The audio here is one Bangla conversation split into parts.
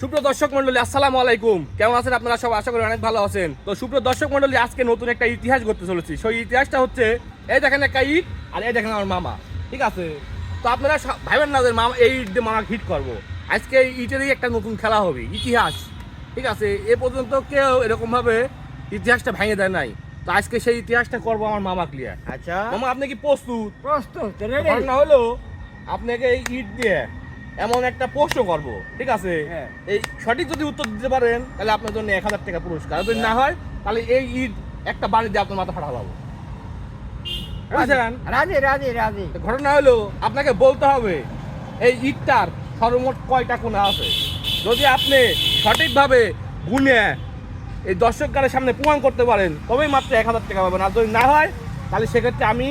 সুপ্রিয় দর্শক মন্ডলী আসসালামু আলাইকুম। কেমন আছেন আপনারা সব আশা করি অনেক ভালো আছেন। তো সুপ্রিয় দর্শক মন্ডলী আজকে নতুন একটা ইতিহাস করতে চলেছি। সেই ইতিহাসটা হচ্ছে এই দেখেন একটা ইট আর এই দেখেন আমার মামা। ঠিক আছে? তো আপনারা ভাবেন না যে মামা এই ইট দিয়ে মামা হিট করব। আজকে এই ইটেরই একটা নতুন খেলা হবে ইতিহাস। ঠিক আছে? এ পর্যন্ত কেউ এরকমভাবে ইতিহাসটা ভেঙে দেয় নাই। তো আজকে সেই ইতিহাসটা করব আমার মামা ক্লিয়ার। আচ্ছা। মামা আপনি কি প্রস্তুত? প্রস্তুত না হলো আপনাকে এই ইট দিয়ে এমন একটা প্রশ্ন করব ঠিক আছে? হ্যাঁ। এই সঠিক যদি উত্তর দিতে পারেন তাহলে আপনার জন্য এক হাজার টাকা পুরস্কার। যদি না হয়। তাহলে এই ঈদ একটা বাড়ি দিয়ে আপনার মাথা ফাটা পাবো বুঝছেন? রাজি রাজি রাজি। ঘটনা হলো আপনাকে বলতে হবে এই ইটটার সর্বমোট কয়টা কোণা আছে? যদি আপনি সঠিকভাবে গুনে এই দর্শককারের সামনে প্রমাণ করতে পারেন তবেই মাত্র এক হাজার টাকা পাবেন। আর যদি না হয় তাহলে সেক্ষেত্রে আমি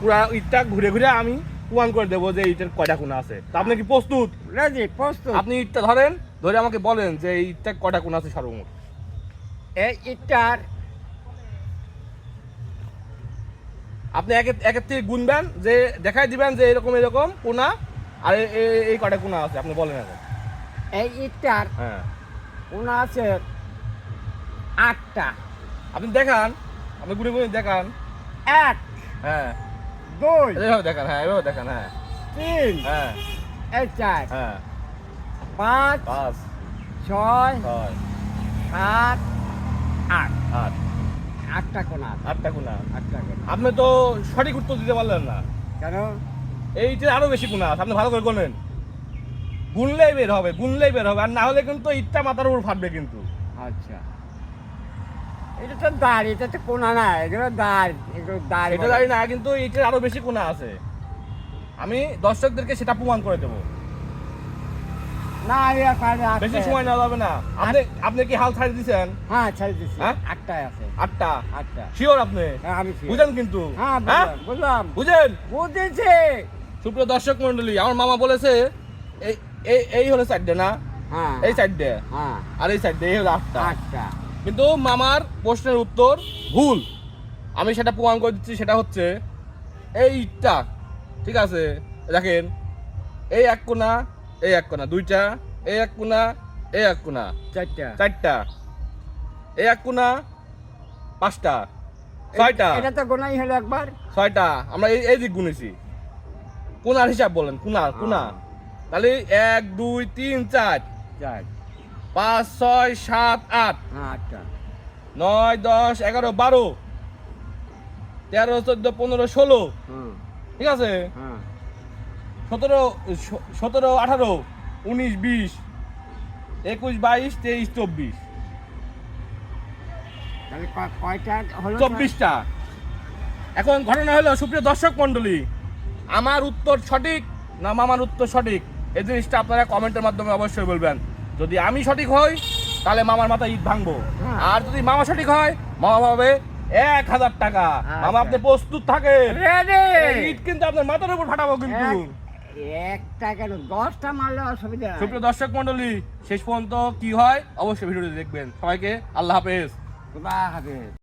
পুরা ঈদটা ঘুরে ঘুরে আমি প্রমাণ করে দেবো যে ইটের কয়টা কোণা আছে। তা আপনি কি প্রস্তুত? রাজি প্রস্তুত। আপনি ইটটা ধরেন ধরে আমাকে বলেন যে ইটটা কয়টা কোণা আছে সর্বমোট। এই ইটার আপনি একের একের থেকে গুনবেন যে দেখাই দিবেন যে এরকম এরকম কোণা আর এই কয়টা কোণা আছে আপনি বলেন এখন এই ইটার হ্যাঁ। কোন আছে আটটা। আপনি দেখান আপনি গুনে গুনে দেখান। এক। হ্যাঁ। দুই এভাবে দেখান হ্যাঁ এভাবে দেখান হ্যাঁ। তিন হ্যাঁ। এই চার হ্যাঁ। পাঁচ পাঁচ ছয় ছয় সাত আট। আট। আটটা কোন আটটা কোণা আটটা কোন। আপনি তো সঠিক উত্তর দিতে পারলেন না। কেন? এইটার আরও বেশি আছে আপনি ভালো করে গোনেন। গুনলেই বের হবে গুনলেই বের হবে আর না হলে কিন্তু ইটটা মাথার উপর ফাটবে কিন্তু। আচ্ছা। এটা তো দাঁড় এটা তো কোনা না এগুলো দাঁড় এগুলো দাঁড় এটা না কিন্তু এইটার আরও বেশি কোণা আছে। আমি দর্শকদেরকে সেটা প্রমাণ করে দেবো। না বেশি সময় নেওয়া যাবে না। আপনি আপনি কি হাল ছাড়ি দিয়েছেন হ্যাঁ ছেড়ে হ্যাঁ? আটটায় আছে। আটটা? আটটা। শিওর আপনি? হ্যাঁ আমি। বুঝেন কিন্তু। হ্যাঁ হ্যাঁ? বুঝলাম, বুঝেন? বুঝেছি। সুপ্রিয় দর্শক মন্ডলী আমার মামা বলেছে এই এই হলো সাইড না? হ্যাঁ। এই সাইড হ্যাঁ। আর এই সাইড এই হলো আটটা। আটটা। কিন্তু মামার প্রশ্নের উত্তর ভুল। আমি সেটা প্রমাণ করে দিচ্ছি সেটা হচ্ছে এই ইটটা ঠিক আছে? দেখেন এই এক কোনা এই এক কোনা দুইটা এই এক কোনা এই এক কোনা চারটা। চারটা এই এক কোনা পাঁচটা ছয়টা। এটা তো গোনাই হলো একবার। ছয়টা আমরা এই এই দিক গুনেছি। কোনার হিসাব বলেন কোনার কোনা। তাহলে এক দুই তিন চার। চার। পাঁচ ছয় সাত আট। হ্যাঁ আটটা। নয় দশ এগারো বারো। তেরো চোদ্দ পনেরো ষোলো। ঠিক আছে? হ্যাঁ। সতেরো সতেরো আঠারো উনিশ বিশ একুশ বাইশ তেইশ চব্বিশ। চব্বিশটা। এখন ঘটনা হলো সুপ্রিয় দর্শক মন্ডলী আমার উত্তর সঠিক না মামার উত্তর সঠিক? এই জিনিসটা আপনারা কমেন্টের মাধ্যমে অবশ্যই বলবেন। যদি আমি সঠিক হই তাহলে মামার মাথায় ঈদ ভাঙবো। হ্যাঁ। আর যদি মামা সঠিক হয় মামা ভাবে এক হাজার টাকা। মামা আচ্ছা। আপনি প্রস্তুত থাকে। ঈদ কিন্তু আপনার মাথার উপর ফাটাবো কিন্তু। সুপ্রিয় দর্শক মন্ডলী শেষ পর্যন্ত কি হয় অবশ্যই ভিডিওটি দেখবেন। সবাইকে আল্লাহ হাফেজ। হাফেজ।